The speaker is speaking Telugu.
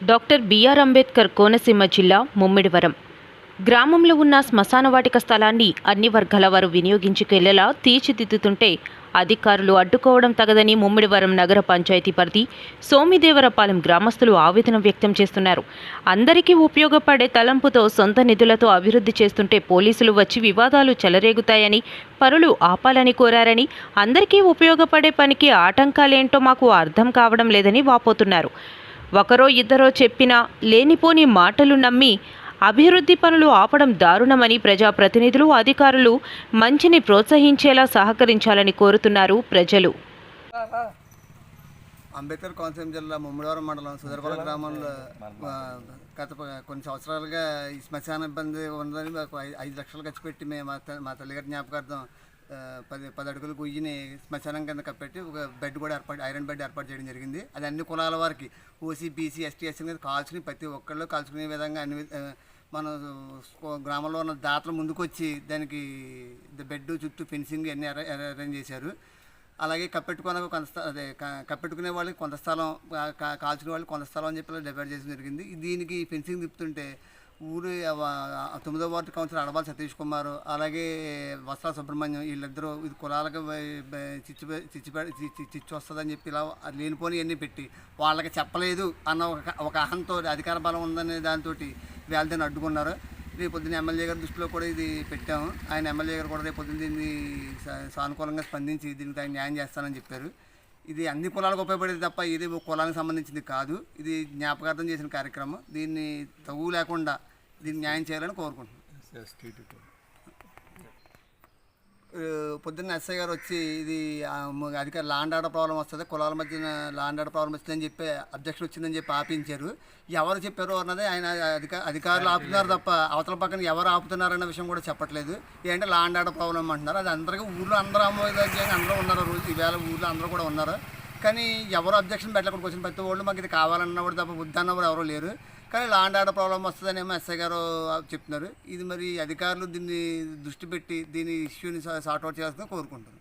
డాక్టర్ బిఆర్ అంబేద్కర్ కోనసీమ జిల్లా ముమ్మిడివరం. గ్రామంలో ఉన్న శ్మశానవాటిక స్థలాన్ని అన్ని వర్గాల వారు వినియోగించుకెళ్ళేలా తీర్చిదిద్దుతుంటే అధికారులు అడ్డుకోవడం తగదని ముమ్మిడివరం నగర పంచాయతీ పరిధి సోమిదేవరపాలెం గ్రామస్తులు ఆవేదన వ్యక్తం చేస్తున్నారు. అందరికీ ఉపయోగపడే తలంపుతో సొంత నిధులతో అభివృద్ధి చేస్తుంటే పోలీసులు వచ్చి వివాదాలు చెలరేగుతాయని పరులు ఆపాలని కోరారని అందరికీ ఉపయోగపడే పనికి ఆటంకాలేంటో మాకు అర్థం కావడం లేదని వాపోతున్నారు. ఒకరో ఇద్దరో చెప్పిన లేనిపోని మాటలు నమ్మి అభివృద్ధి పనులు ఆపడం దారుణమని ప్రజాప్రతినిధులు అధికారులు మంచిని ప్రోత్సహించేలా సహకరించాలని కోరుతున్నారు ప్రజలు. అంబేద్కర్ కోనసీమ జిల్లా ముమ్మడివరం మండలం సుదర్పల గ్రామంలో గత కొన్ని సంవత్సరాలుగా ఈ శ్మశాన ఇబ్బంది ఉన్నదని మాకు ఐదు లక్షలు ఖర్చు పెట్టి మేము మా తల్లిగారి జ్ఞాపకార్థం పది పది అడుగులు గుయ్యిని శ్మశానం కింద కప్పెట్టి ఒక బెడ్ కూడా ఏర్పాటు ఐరన్ బెడ్ ఏర్పాటు చేయడం జరిగింది. అది అన్ని కులాల వారికి ఓసీ బీసీ ఎస్టీ ఎస్సీ కింద కాల్చుకుని ప్రతి ఒక్కళ్ళు కాల్చుకునే విధంగా అన్ని మన గ్రామంలో ఉన్న దాతలు ముందుకొచ్చి దానికి బెడ్ చుట్టూ ఫెన్సింగ్ అన్ని అరే- అరేంజ్ చేశారు. అలాగే కప్పెట్టుకునే కొంత అదే కప్పెట్టుకునే వాళ్ళకి కొంత స్థలం కాల్చుకునే వాళ్ళకి కొంత స్థలం అని చెప్పి డివైడ్ చేయడం జరిగింది. దీనికి ఫెన్సింగ్ తిప్పుతుంటే ఊరు తొమ్మిదో వార్డు కౌన్సిలర్ అడవాల్ సతీష్ కుమార్ అలాగే వస్త్ర సుబ్రహ్మణ్యం వీళ్ళిద్దరూ ఇది కులాలకు వై- బై- చిచ్చు చిచ్చు చిచ్చు వస్తుందని చెప్పి ఇలా లేనిపోని అన్నీ పెట్టి వాళ్ళకి చెప్పలేదు అన్న ఒక ఒక అహంతో అధికార బలం ఉందనే దాంతో వీళ్ళ అడ్డుకున్నారు. రేపు పొద్దున్న ఎమ్మెల్యే గారి దృష్టిలో కూడా ఇది పెట్టాము. ఆయన ఎమ్మెల్యే గారు కూడా రేపు పొద్దున్న దీన్ని సా- సానుకూలంగా స్పందించి దీనికి ఆయన న్యాయం చేస్తానని చెప్పారు. ఇది అన్ని కులాలకు ఉపయోగపడేది తప్ప ఇది కులానికి సంబంధించింది కాదు. ఇది జ్ఞాపకార్థం చేసిన కార్యక్రమం. దీన్ని తగు లేకుండా దీన్ని న్యాయం చేయాలని కోరుకుంటున్నాను పొద్దున్న ఎస్ఐ గారు వచ్చి ఇది అధికార లాండ్ ఆర్డర్ ప్రాబ్లం వస్తుంది కులాల మధ్యన లాండ్ ఆర్డర్ ప్రాబ్లం వస్తుందని చెప్పి అబ్జెక్షన్ వచ్చిందని చెప్పి ఆపించారు. ఎవరు చెప్పారు అన్నది ఆయన అధిక అధికారులు ఆపుతున్నారు తప్ప అవతల పక్కన ఎవరు ఆపుతున్నారన్న విషయం కూడా చెప్పట్లేదు. ఏంటంటే లాండ్ ఆర్డర్ ప్రాబ్లం అంటున్నారు. అది అందరికీ ఊళ్ళో అందరూ అమోదయోగ్యంగా అందరూ ఉన్నారు. రోజు ఈవేళ ఊళ్ళో అందరూ కూడా ఉన్నారు. కానీ ఎవరు అబ్జెక్షన్ పెట్టలేకుండా వచ్చిన ప్రతి వాళ్ళు మాకు ఇది కావాలన్నప్పుడు తప్ప వద్దన్నప్పుడు ఎవరు లేరు. కానీ లాండ్ ఆర్డర్ ప్రాబ్లం వస్తుందనేమో ఎస్ఐ గారు చెప్తున్నారు. ఇది మరి అధికారులు దీన్ని దృష్టి పెట్టి దీని ఇష్యూని సార్ట్అవుట్ అవుట్ కోరుకుంటున్నారు.